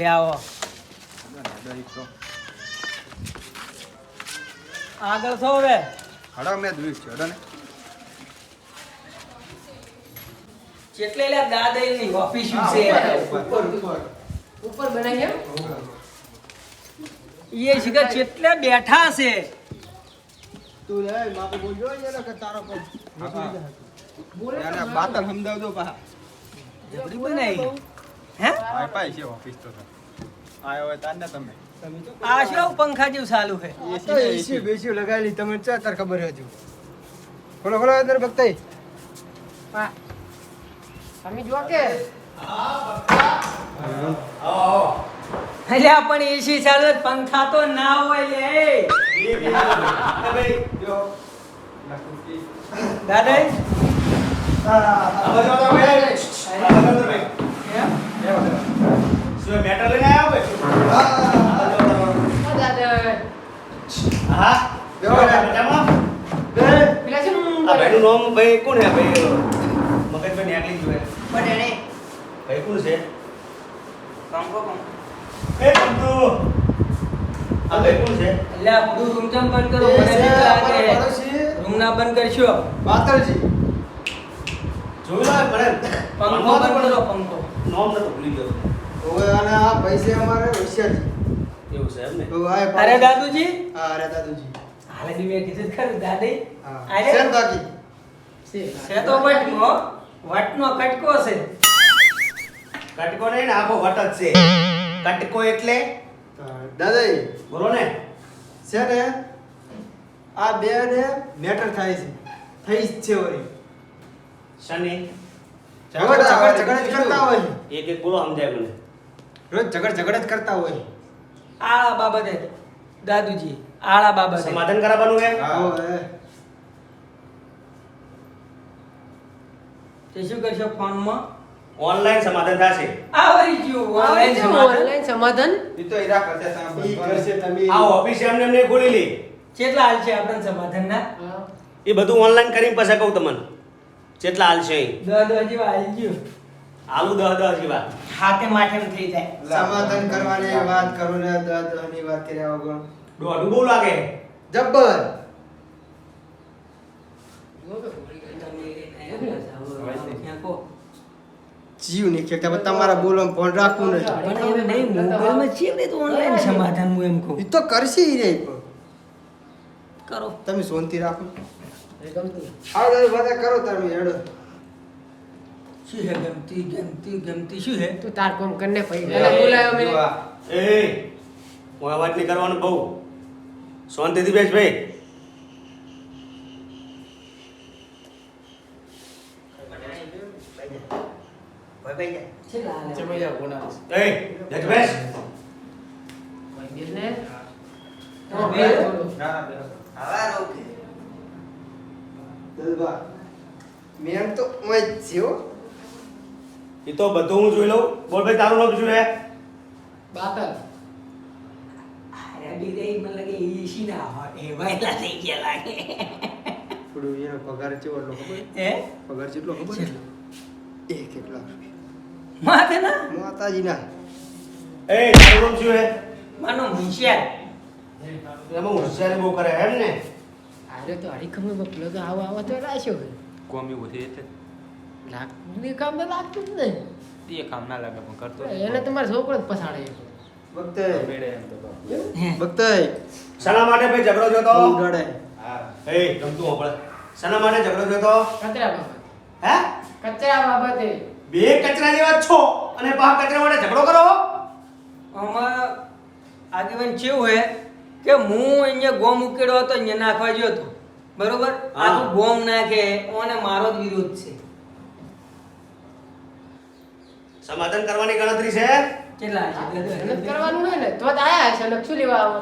ફર્યા આવો. આગળ છો હવે? હડો મેં દૂર છે હડો ને. કેટલે લે દાદાની ઓફિસ છે. ઉપર બનાવી એમ એ શિખર જેટલે બેઠા છે. તું લે માપે બોલજો યાર કે તારો કોમ બોલે બાતલ સમજાવ દો પા જબરી બનાવી. હે? પાય છે ઓફિસ તો. આયો હોય તાર ને તમે આ શું પંખા જેવું ચાલુ છે એસી એસી બેસી લગાવેલી ચા તાર ખબર હજુ ખોલો ખોલો અંદર બગતાઈ હા તમે જો કે અલ્યા પણ એસી ચાલુ પંખા તો ના હોય લે દાદા ઓ દાદા પેલા છે ને. આ ભાઈનું નામ ભાઈ કોણ હે ભાઈ મગજભાઈ ન્યાકલી જ હોય. પણ એને ભાઈ કોણ છે? કંકો કંકો એ કંકો આ ભાઈ કોણ છે? અલ્યા બધું રૂમ ચમ બંધ કરો? મને લાગે રૂમ ના બંધ કરશો? પાતળજી. જોયું ના પંખો બંધ કરો પંખો. નામ તો ભૂલી ગયો. હવે અને આ પૈસે અમારે હોશિયારજી એવું છે એમ ને? અરે દાદુજી? હા અરે દાદુજી. હાલે દી મેં કીધું ખરું દાદી. હા. અરે શેર બાકી છે છે તો વટનો વટનો કટકો છે. કટકો નહીં ને આખો વટ જ છે. કટકો એટલે? દાદાઈ બોલો ને. છે ને આ બે ને મેટર થાય છે. થઈ જ છે ઓરી શનિ. ઝઘડ ઝઘડ ઝઘડ કરતા હોય. એક એક બોલો સમજાય મને. રોજ ઝઘડ ઝઘડ જ કરતા હોય. આળા બાબતે દાદુજી આળા બાબતે. સમાધાન કરાવવાનું હે. તે શું કરશો ફોનમાં? ઓનલાઈન સમાધાન થશે. આવરી ગયું ઓનલાઈન સમાધાન. ઓનલાઈન સમાધાન. ઈ તો ઈરા કરતે તમે ઈ કરશે તમે. આ ઓફિસ એમને એમને ખોલેલી કેટલા હાલ છે આપણને સમાધાન ના એ બધું ઓનલાઈન કરીને પછી કહું તમને. કેટલા હાલ છે દસ દસ હાલ ગયું. આલુ દહ દહ જેવા. હાથે માથે થઈ જાય. સમાધાન કરવાની વાત કરું ને દાદાની વાત કર્યા વગર. દોઢું બહુ લાગે. જબ્બર. જીવ નહીં કે તમે તમારા બોલો ફોન રાખવું નહીં પણ એમ નહીં મોબાઈલમાં છે ને તો ઓનલાઈન સમાધાન હું એમ કહું. એ તો કરશે ઈ નહીં પણ. કરો. તમે શાંતિ રાખો. એ આ બધા કરો તમે હેડો. શું છે ગમતી ગમતી ગમતી શું છે? તું તાર કોમ કરને પછી. તને બોલાયો મેં. એ હું અવાજ નહીં કરવાનું બહુ. શાંતિથી બેસ ભાઈ. હા, મેમ તો ઓય જ હો. એ તો બધું હું જોઈ લઉં બોલ ભાઈ તારું નામ શું છે બાતલ અરે બી રે, મને લાગે ઈશી ના હોય. એવાયલા થઈ ગયા લાગે. થોડું પગાર ચેવો એટલો ખબર હે? પગાર કેટલો ખબર કેટલો? એક એક લાખ માથે ના? માતાજીના એ તારું નામ શું હે માનો હોશિયાર. એમાં હોશિયારી બહુ કરે એમ ને આજે તો હરીખમ પેલો તો આવો આવો તો રાખ્યો કોમી ઉઠી એટલે લાગ. કામ તો લાગતું જ નહીં. તે કામ ના લાગે પણ કરતો એને તમારે છોકરો જ પછાડે છે. ભક્તે. એમ તો. શાના માટે ભાઈ ઝઘડો જોતો? ઉડાડે હા. એ ગમતું હોપળ શાના માટે ઝઘડો જોતો? કચરા બાબત. હે? કચરા બાબતે. બે કચરા જેવા છો? અને પા કચરા માટે ઝઘડો કરો? આમાં આગેવાન કેવું હે કે હું અહીંયા ગોમ ઉકેડો હતો અહીંયા નાખવા ગયો હતો. બરોબર? આ ગોમ નાખે ઓને મારો જ વિરોધ છે. સમાધાન કરવાની ગણતરી છે? કેટલા? મહેનત કરવાનું હોય ને તો જ આયા છે ને શું લેવા આવો.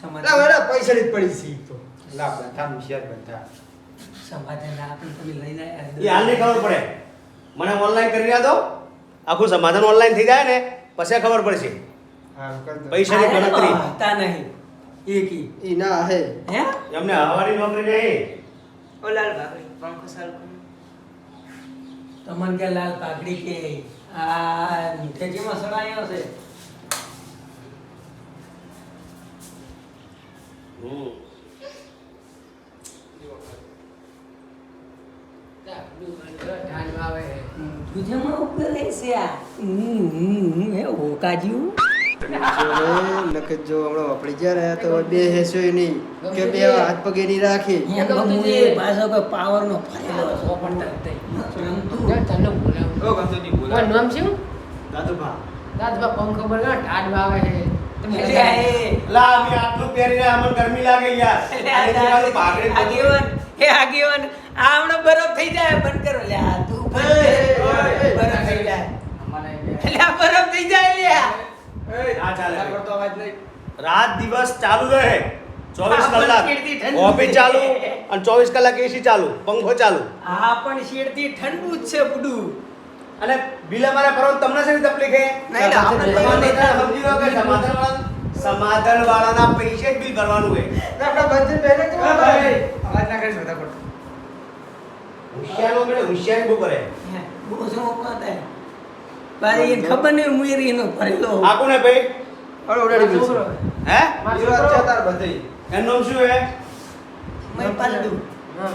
સમાધાન. વેડા પૈસા ની જ પડી છે ઈ તો. લા બધા હોશિયાર બધા. સમાધાન આપણે તમે લઈ એ હાલ નહીં ખબર પડે. મને ઓનલાઈન કરી રહ્યા દો આખું સમાધાન ઓનલાઈન થઈ જાય ને પછી ખબર પડશે. પૈસા ની પૈસાની ગણતરી. હતા નહીં. એકી ઈ. ના હે. હે? એમને હવાની નોકરી નહીં. ઓ લાલ ભાગડી પંખો તમને કે લાલ પાઘડી કે આ મીઠેજીમાં સડાયો છે. હમ. દૂધમાં ઉપર રહેશે આ. હમ, એ હોકાજ્યું નકર જો હમણાં વાપરી જ્યાં રહ્યા તો બે હેસો નહીં. કે બે હાથ પગે નહીં રાખી. પાછો કોઈ ફરેલો પણ નામ શું? દાદુભા. પંખ ખબર ના છે. લા, અમે આટલું અમને ગરમી લાગે યાર. આગેવાન એ આગેવાન આ હમણાં બરફ થઈ જાય બંધ કરો. લે આ તું બરફ થઈ જાય. એટલે આ બરફ થઈ જાય લ્યા ના ચાલે. રાત દિવસ ચાલુ રહે. ચોવીસ કલાક. ઓફિસ ચાલુ અને ચોવીસ કલાક એસી ચાલુ પંખો ચાલુ. હા પણ શેડથી ઠંડુ જ છે બુડું અને બિલ અમારે ભરવાનું તમને શેની તકલીફ છે તો. તો સમાધાન વાળાના પૈસે જ બિલ ભરવાનું હોય આપણા બંધ પહેલે જ હોશિયારો બેટા હોશિયારી બહુ કરે. બહુ શું એને ખબર નહીં મુયરી એ ભરેલો આ કોને ભાઈ? અરે ઉડાડી મારો હે? મારો વાત છે તાર બધી એનું નામ શું હે? મે પાલડુ. હા.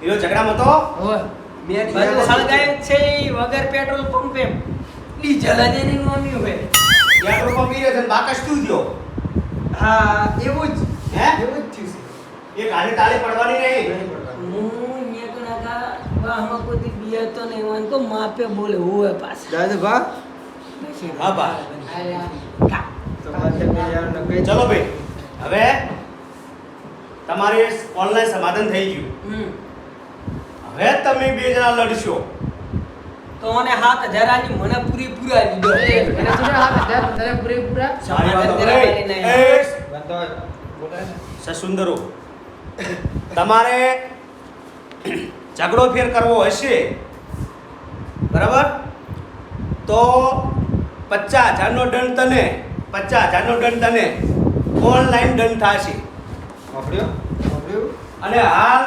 હીરો ઝઘડા મતો હોય. બે દિવસ સળગાય છે વગર પેટ્રોલ પંપે. ડીઝલ જ એની નોમી હોય. પેટ્રોલ પંપ ઈ ને બાકસ શું થયો હા એવું જ. હે? એવું જ થયું છે. એ ગાડી તાળી પડવાની નહીં. હું ન્યા કણાકા વાહમાં કોઈ બિયા તો નહીં तो नहीं मन को माँ पे बोले ભા? હા બા આયા. તો બાદ બે ચલો ભાઈ હવે તમારે ઓનલાઈન સમાધાન થઈ ગયું. હવે તમે બે જણા લડશો. તો મને હાથ હજાર આની મને પૂરી પૂરા દીધો મને શું હાથ હજાર તને પૂરેપૂરા? સારી વાત સમાધાન સસુંદરો તમારે ઝઘડો ફેર કરવો હશે. બરાબર? તો પચાસ હજારનો દંડ તને પચાસ હજારનો દંડ તને ઓનલાઈન દંડ થશે. અને હાલ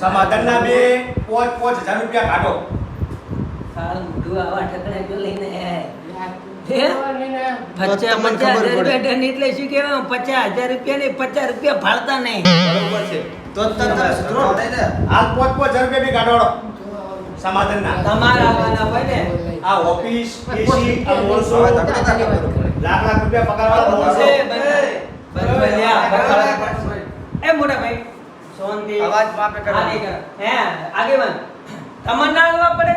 સમાધાનના બે પાંચ પાંચ હજાર રૂપિયા કાઢો. પચાસ હજાર રૂપિયા ને એટલે શું કહેવાય? પચાસ હજાર રૂપિયા નહીં પચાસ રૂપિયા ફાળતા નહીં. બરોબર છે. તો તને સુધરો ને હાલ પાંચ પાંચ રૂપિયા બી કાઢો. સમાધાનના. તમારે આવવાના હોય ને. આ ઓફિસ એસી આ મોણસો લાખ લાખ રૂપિયા પગારવાળા મોણસો એ મોટા ભાઈ શાંતિ. અવાજ માપે કરો. હે આગેવાન. તમને ના આવવા પડે.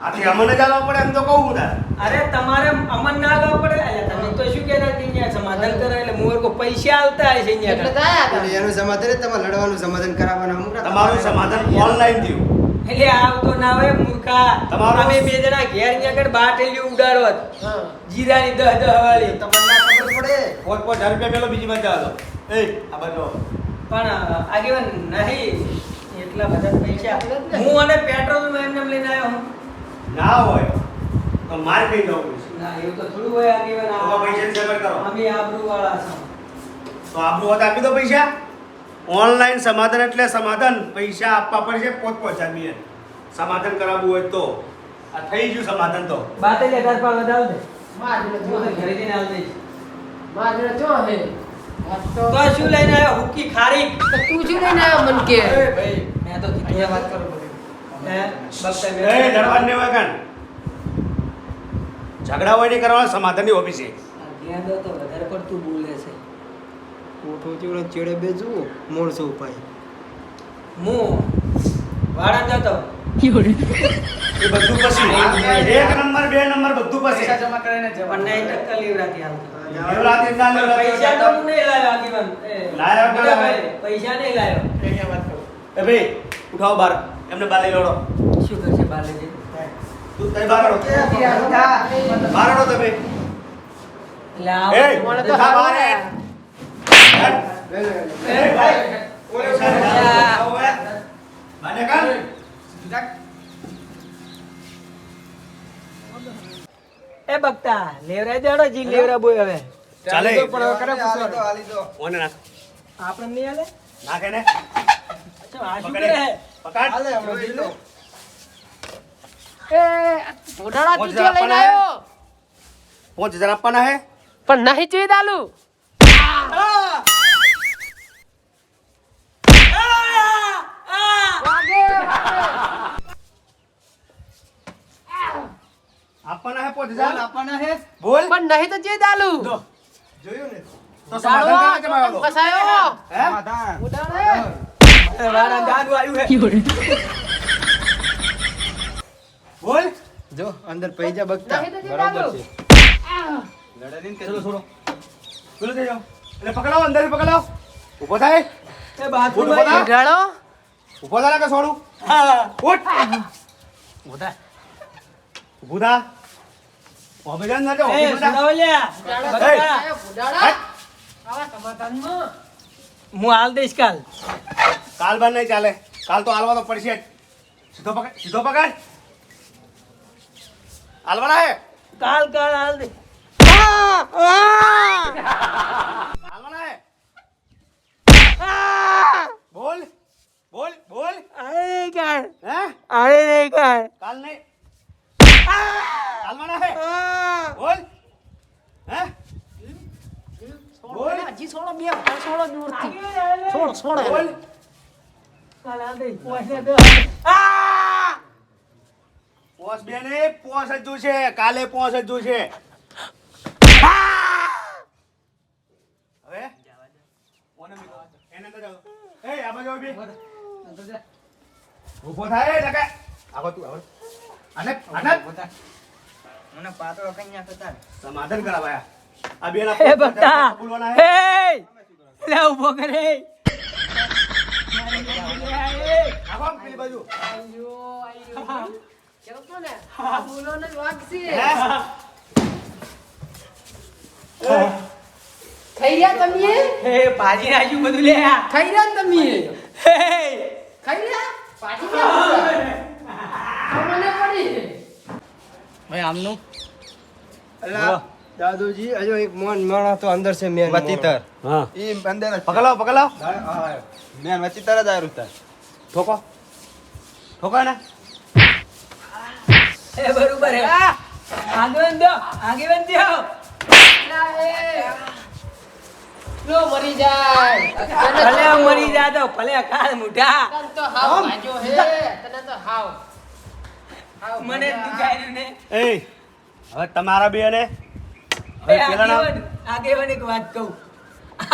આથી અમને જ આવવા પડે એમ તો કહું હું અરે તમારે અમન ના આવવા પડે? એટલે તમે તો શું કહેતા કે અહીંયા સમાધાન કરે એટલે મુંહ કો પૈસા આવતા હશે અહીંયા એટલે હતા. એનું સમાધાન તમારે લડવાનું સમાધાન કરાવવાનું અમુક તમારું સમાધાન ઓનલાઈન થયું. એટલે આવતો ના હોય મૂર્ખા. તમારું- અમે બે જણા ઘેરની આગળ બાટલી ઉડાડો હા. જીરાની દહ દહ વાળી. તમને ના ખબર પડે. પાંચ પાંચ હજાર રૂપિયા પેલો બીજી બાજુ આવો એ આ બાજુ. પણ આગેવાન નહીં. એટલા બધા પૈસા. હું અને પેટ્રોલ એમને લઈને આવ્યો હું. ના હોય તો માર કઈ જવું પડશે ના એવું તો થોડું હોય આગેવાન તો પૈસાની સગવડ કરો. અમે આબરૂ વાળા છો. તો આબરૂ હોત આપી દો પૈસા. ઓનલાઈન સમાધાન એટલે સમાધાન. પૈસા આપવા પડશે પોત પાંચ હજાર સમાધાન કરાવવું હોય તો. આ થઈ ગયું સમાધાન તો. બાતલી હજાર પાર વધાવ દે. માજને જો. ઘરે જઈને આવ દઈશ માજને જો હે. તો શું લઈને આવ્યો? હુક્કી ખારી. તો તું શું લઈને આવ્યો મન કે? ભાઈ મેં તો કીધું વાત કરો. ઝઘડા હોય નહીં સમાધાન સમાધાનની ઓફિસે ગેંદો તો વધારે પડતું બોલે છે. કોઠો ચેવડો ચેડે બે જુઓ મોણસો ઉપાય. હું? વાળા જતો. એ બધું પછી. એક નંબર બે નંબર બધું પછી. પણ નહીં ટક્કર લીવરાતી હાલતો ના પૈસા તો હું નહીં લાવ્યો આગેવાન? ભાઈ, પૈસા નહીં લાવ્યો એ ભાઈ ઉઠાવો બાર એમને બાર લઈ લોડો. શું કરશે બાલેજી? તું તઈ બાર હડો બાર હડો તમે. એટલે મને તો બાર. એ ભાઈ ઓલે લાવો હવે. બાને કાન. એ બક્તા લેવરા દેડો જી લેવરા બોય હવે. ચાલે. પણ કરે પૂછો હાલી દો. ઓને નાખ. આપણે નહીં આલે નાખે ને. અચ્છા આ શું કરે? પકડી. હાલે હમણાં જોઈ લો. એ ઘોડાળા તું લઈને આવ્યો? પાંચ હજાર આપવાના હે? પણ નહીં ચૂઈ દાલું. આપવાના હે પાંચ હજાર? આપવાના હે? બોલ. પણ નહીં તો ચૂઈ દાલું. જોયું ને? તો સમાધાન કરવા કેમ આવ્યો તો? ફસાયો હે? સમાધાન. ઉડાડે. વાળા જાદુ આવ્યું હે. બોલ. જો અંદર પૈસા બગતા. બરોબર છે. લડે નહીં ચલો છોડો પેલું થઈ જાઓ. એટલે પકડાવો અંદર પકડાવો. ઊભો થાય. એ બાથરૂમ બોલો, બોલો. ઉડાડો થાય કે છોડું હા. ઉઠ. ઊભો થાય ઊભું થા. જ ના જાઓ, એ ઓફિસમાં જા. સુડાવો લ્યા. ઉડાડો બરાબર. એ ઉડાડો આવા સમાધાનમાં હું હાલ દઈશ કાલ કાલ બાર નહીં ચાલે કાલ તો હાલવા તો પડશે જ સીધો પકડ સીધો પકડ હાલવાના હે કાલ કાલ હાલ દે હાલવાના હે બોલ બોલ બોલ અરે નહીં કાલ હે અરે નહીં કાલ કાલ નહીં હાલવાના હે બોલ હે બોલ હજી છોડો બે છોડો દૂરથી છોડો છોડો બોલ કાલ હાલ દઈશ પહોંચને તો પોસ બે ને પોસ જ જોશે. કાલે પોસ જ જોશે. હવે? ઓને મી એને તો જાઓ. એ આ બાજુ ઊભી ઊભો થાય નકે. આગો તું આગળ આને આને મને પાતળો કન્યા થતા. સમાધાન કરાવાયા. આ બેના એ ભક્તા બોલવાના હે એ લે ઊભો કરે હે ભાજી નાખ્યું બધું લે ખાઈ રહ્યા તમે ખાઈ રહ્યા ભાઈ આમનું દાદુજી હજુ એક મોન માણા તો અંદર છે મેન વતીતર હા. ઈ અંદર જ. પકડાવ પકડાવ હા. મેન વતીતર જ આયરું છે. ઠોકો. ઠોકો ને એ બરોબર હે. આગેવાન દો આગેવાન દો. લો મરી જાય. ભલે મરી જાતો ભલે કાળ મુઠા તન તો હાવ માજો હે. તને તો હાવ. હાવ મને દુખાયું ને. એ હવે તમારા બે ને. આગેવાન આગેવાન એક વાત કહું.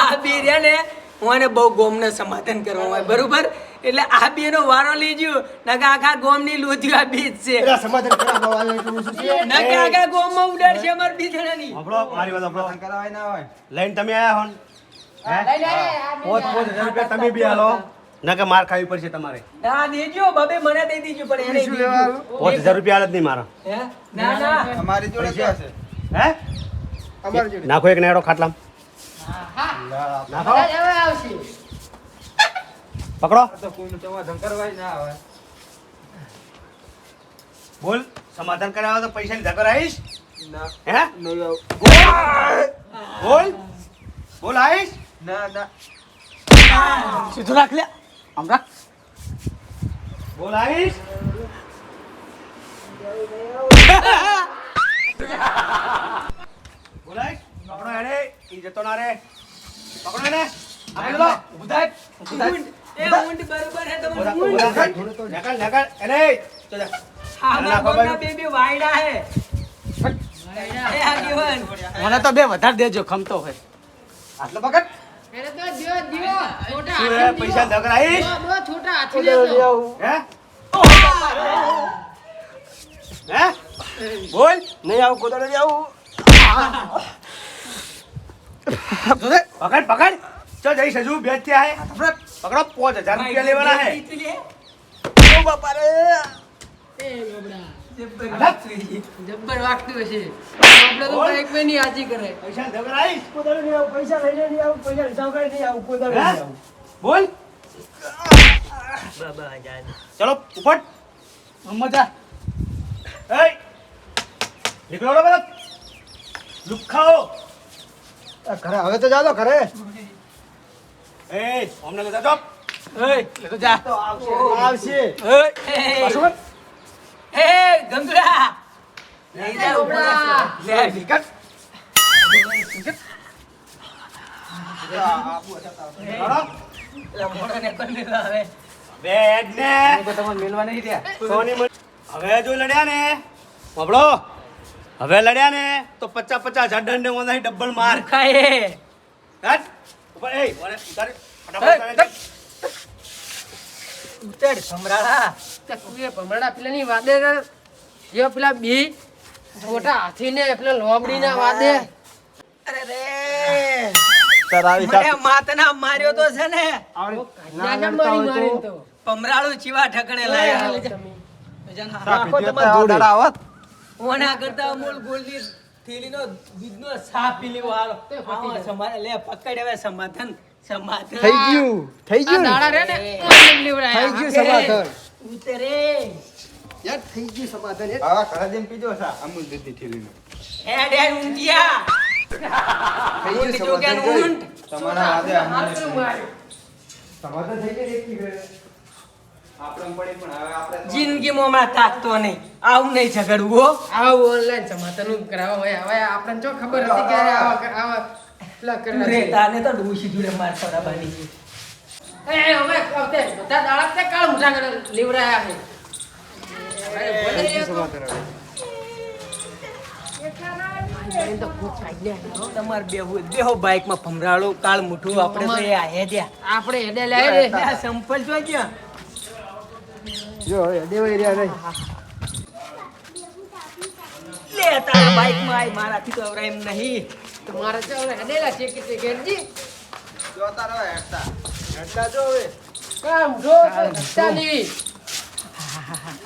આ બે રહ્યા ને મને બહુ ગોમને સમાધાન કરવાનું હોય બરોબર? એટલે આ બે નો વારો લેજો નકા આખા ગોમની લોધીઓ આ બીજ છે. સમાધાન કરાવવા વાળા એટલું છે. નકા આખા ગોમમાં ઉડાડશે અમાર બીજણાની સાંભળો મારી વાત સાંભળો કરાવાય ના હોય. લઈને તમે આયા હોન. હે પોત પોત રૂપિયા તમે બી ના માર ખાવી પડશે તમારે. હા દેજો બબે મને દઈ દીજો પણ એને શું લેવા રૂપિયા હાલ નહીં મારા. હે? ના ના. અમારી જોડે છે? હે? અમારી જોડે નાખો એક નેડો ખાટલા હા નાખો. પકડો. તો કોઈનું સમાધાન કરવાય ના આવે. બોલ સમાધાન કરાવો તો પૈસા લીધા કરાવીશ ના હે. બોલ. બોલ આવીશ? ના ના. સીધું રાખ લે. આમ રાખ. બોલ આવીશ બોલ આવીશ? પકડો ઈ જતો ના રે પકડો એને. આપણે લો ઊભું થાય ઊભું થાય. એ ઊંટ બરોબર હે ઊભું ઊંટ. ઊભું થાય. નકળ, નકળ. એને તો જા. હા, એને અમારા નાખો ગોમના બાજુ. બે બે વાયડા હે. એ આગેવાન. મને તો બે વધારે દેજો ખમતો હોય. આટલો પકડ. પૈસા દિયો. નકર આવીશ દો, દો, છોટા હાથી લેજો હે? હે? બોલ. નહીં આવું કોદાળે આવું. પકડ પકડ. ચો જઈશ હજુ બેચ ત્યાં હે પકડો પાંચ હજાર રૂપિયા લેવાના હે. એ જબ્બર વાગતું હશે. આપણે તો એક મહિને હાજી કરે. પૈસા નહીં આવું પૈસા લઈને નહીં આવું પૈસા હિસાબ નહીં આવું કોદાળે નહીં આવું. બોલ. ચલો ઉપટ મજા એ નીકળો બધા લુખાઓ ઘરે હવે તો જાજો ઘરે એ અમને લેતા એ, લેતો જા આવશે એ, પાછું જા. લે વિકટ હવે જો લડ્યા ને બાબડો હવે લડ્યા ને તો પચાસ પચાસ હજાર દંડ ને ઓનાથી ડબલ માર. ખાય હટ. ઉપર એ ઓને ઉતાર. ફટાફટ ઉતાર. ઉતર સમરાળા તે પેલાની વાદે ને, જે પેલા બી મોટા હાથીને પેલા લોમડીના વાદે. અરે રે. તરાવી માતના માર્યો તો છે ને. મારી મારીને તો. પમરાળું ચીવા ઠકણે લાયા. નાખો તમારે જોડે. ઓના કરતા અમૂલ ગોલ્ડની થેલીનો દૂધનો સાપ પી લેવો હાલો. આવો સમાધાન. લે પકડ હવે સમાધાન. સમાધાન. થઈ ગયું. થઈ ગયું? દાડા રે ને થઈ ગયું સમાધાન. ઉતરે. યાર થઈ ગયું સમાધાન. આવા ઘરે જઈને પીજો સા. અમૂલ દૂધની થેલીનો. હેડ ડે ઊંધિયા. થઈ ગયું સમાધાન. તમારા હાથે? સમાધાન થઈ ગયું ને જિંદગીમાં હમણાં તાકતો નહીં. આવું નહીં ઝઘડવું હો. આવું ઓનલાઈન સમાધાન કરાવો હોય. હવે આપણને જો ખબર હતી કે આવા આવા પેલા તું રે તાને તો ડોશી જોડે માર ખવડાવવાની છે. એ, એ, હવે હવે બધા દાડા તે કાળ મુઠા કરે છે. મુઠું આપણે હેડે લાવી સંપલ જોઈ ગયા. જો હવે દેવાઈ રહ્યા નહીં. લે તારા બાઈકમાં આય મારાથી તો અવરાય એમ નહીં. તમારે તો હવે હેડેલા છે કે તે ઘેરજી? જોતા રહો હેઠતા. એટલા જો હવે. કામ જો ચાલી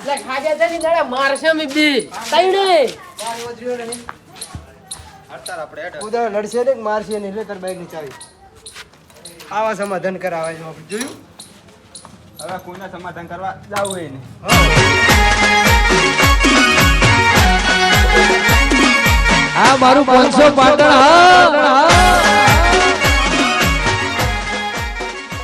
લે ખાજા તની દાડા મારશે મે બી. તઈડે હટતા રહો આપણે હેઠ. ઉદા લડશે ને મારશે ને એટલે તાર બાઈકની ચાવી. આવા સમાધાન કરાવે જોયું? હવે કોઈના સમાધાન કરવા જાવું એને હા મારું પાંચસો પાટણ હા.